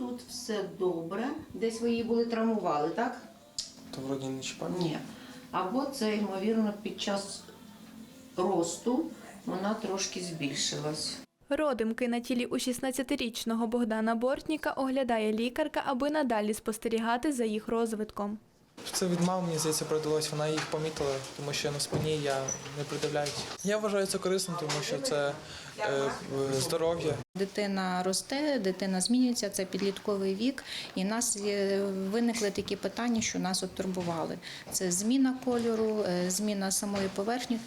Тут все добре. Десь ви її були травмували, так? То вроді не чіпали. Ні. Або це, ймовірно, під час росту вона трошки збільшилась. Родимки на тілі у 16-річного Богдана Бортніка оглядає лікарка, аби надалі спостерігати за їх розвитком. Це від мами, мені здається, передалось. Вона їх помітила, тому що на спині я не придивляюсь. Я вважаю це корисним, тому що це е, здоров'я. Дитина росте, дитина змінюється, це підлітковий вік, і нас виникли такі питання, що нас от турбували. Це зміна кольору, е, зміна самої поверхні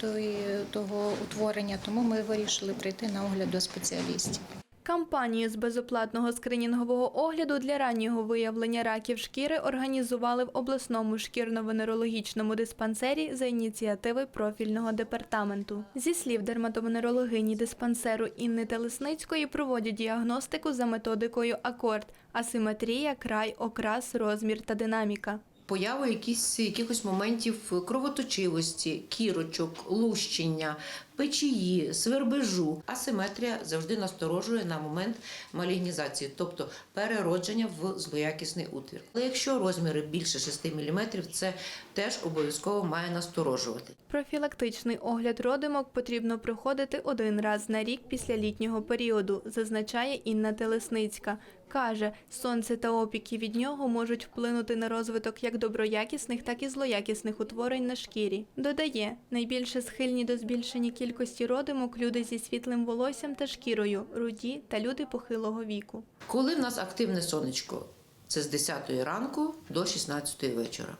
того утворення. Тому ми вирішили прийти на огляд до спеціалістів. Кампанію з безоплатного скринінгового огляду для раннього виявлення раків шкіри організували в обласному шкірно-венерологічному диспансері за ініціативи профільного департаменту. Зі слів дерматовенерологині диспансеру Інни Телесницької проводять діагностику за методикою акорд асиметрія, край, окрас, розмір та динаміка. Поява якісь, якихось моментів кровоточивості, кірочок, лущення, печії, свербежу. Асиметрія завжди насторожує на момент малігнізації, тобто переродження в злоякісний утвір. Але якщо розміри більше 6 мм, це теж обов'язково має насторожувати. Профілактичний огляд родимок потрібно проходити один раз на рік після літнього періоду, зазначає Інна Телесницька. Каже, сонце та опіки від нього можуть вплинути на розвиток як доброякісних, так і злоякісних утворень на шкірі. Додає, найбільше схильні до збільшення кількості родимок люди зі світлим волоссям та шкірою, руді та люди похилого віку. Коли в нас активне сонечко, це з 10 ранку до 16 вечора.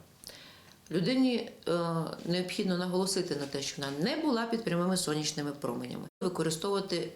Людині е, необхідно наголосити на те, що вона не була під прямими сонячними променями. Використовувати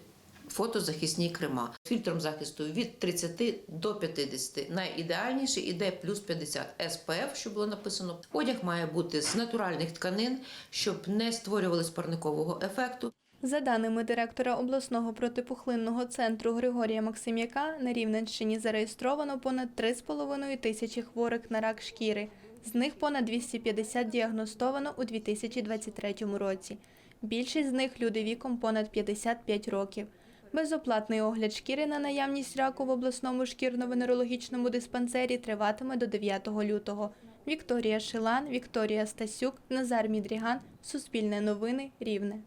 фотозахисні крема з фільтром захисту від 30 до 50. Найідеальніший іде плюс 50 SPF, що було написано. Одяг має бути з натуральних тканин, щоб не створювали парникового ефекту. За даними директора обласного протипухлинного центру Григорія Максим'яка, на Рівненщині зареєстровано понад 3,5 тисячі хворих на рак шкіри. З них понад 250 діагностовано у 2023 році. Більшість з них люди віком понад 55 років. Безоплатний огляд шкіри на наявність раку в обласному шкірно-венерологічному диспансері триватиме до 9 лютого. Вікторія Шилан, Вікторія Стасюк, Назар Мідріган, Суспільне новини, Рівне.